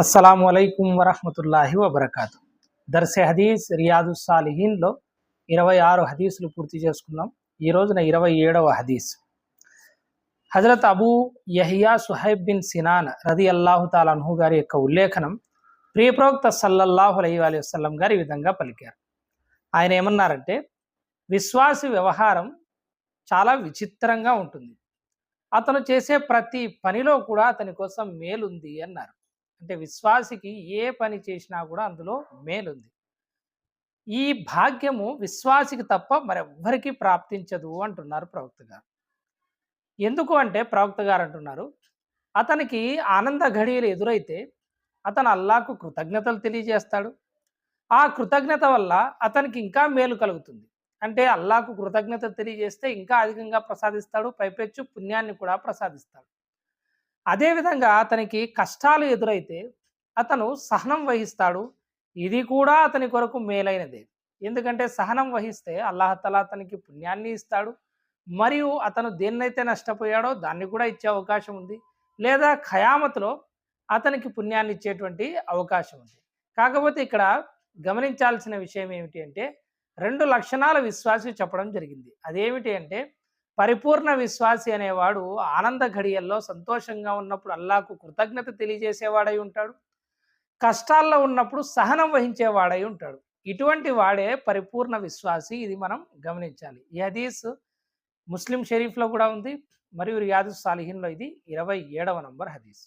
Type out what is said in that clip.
అస్సలం అయికం వరహమతుల్లాహి వబర్కాతు. దర్శే హదీస్ రియాదు సాలిహీన్లో ఇరవై ఆరు హదీసులు పూర్తి చేసుకున్నాం. ఈ రోజున ఇరవై ఏడవ హదీస్. హజరత్ అబూ యహియా సుహైబ్ బిన్ సినాన్ రది అల్లాహు తాలన్హు గారి యొక్క ఉల్లేఖనం ప్రియప్రవక్త సల్లల్లాహు అలీ అలీ వసల్లం గారు ఈ విధంగా పలికారు. ఆయన ఏమన్నారంటే విశ్వాసి వ్యవహారం చాలా విచిత్రంగా ఉంటుంది. అతను చేసే ప్రతి పనిలో కూడా అతని కోసం మేలుంది అన్నారు. అంటే విశ్వాసికి ఏ పని చేసినా కూడా అందులో మేలుంది. ఈ భాగ్యము విశ్వాసికి తప్ప మరెవ్వరికి ప్రాప్తించదు అంటున్నారు ప్రవక్త గారు. ఎందుకు అంటే ప్రవక్త గారు అంటున్నారు అతనికి ఆనంద ఘడియలు ఎదురైతే అతను అల్లాకు కృతజ్ఞతలు తెలియజేస్తాడు. ఆ కృతజ్ఞత వల్ల అతనికి ఇంకా మేలు కలుగుతుంది. అంటే అల్లాకు కృతజ్ఞత తెలియజేస్తే ఇంకా అధికంగా ప్రసాదిస్తాడు పైపెచ్చు పుణ్యాన్ని కూడా ప్రసాదిస్తాడు. అదేవిధంగా అతనికి కష్టాలు ఎదురైతే అతను సహనం వహిస్తాడు. ఇది కూడా అతని కొరకు మేలైనదే. ఎందుకంటే సహనం వహిస్తే అల్లాహతల అతనికి పుణ్యాన్ని ఇస్తాడు. మరియు అతను దేన్నైతే నష్టపోయాడో దాన్ని కూడా ఇచ్చే అవకాశం ఉంది. లేదా ఖయామతులో అతనికి పుణ్యాన్ని ఇచ్చేటువంటి అవకాశం ఉంది. కాకపోతే ఇక్కడ గమనించాల్సిన విషయం ఏమిటి అంటే రెండు లక్షణాల విశ్వాసి చెప్పడం జరిగింది. అదేమిటి అంటే పరిపూర్ణ విశ్వాసి అనేవాడు ఆనంద ఘడియల్లో సంతోషంగా ఉన్నప్పుడు అల్లాకు కృతజ్ఞత తెలియజేసేవాడై ఉంటాడు. కష్టాల్లో ఉన్నప్పుడు సహనం వహించేవాడై ఉంటాడు. ఇటువంటి వాడే పరిపూర్ణ విశ్వాసి ఇది మనం గమనించాలి. ఈ హదీస్ ముస్లిం షరీఫ్లో కూడా ఉంది. మరియు రియాదు సాలిహిన్లో ఇది ఇరవై ఏడవ నంబర్ హదీస్.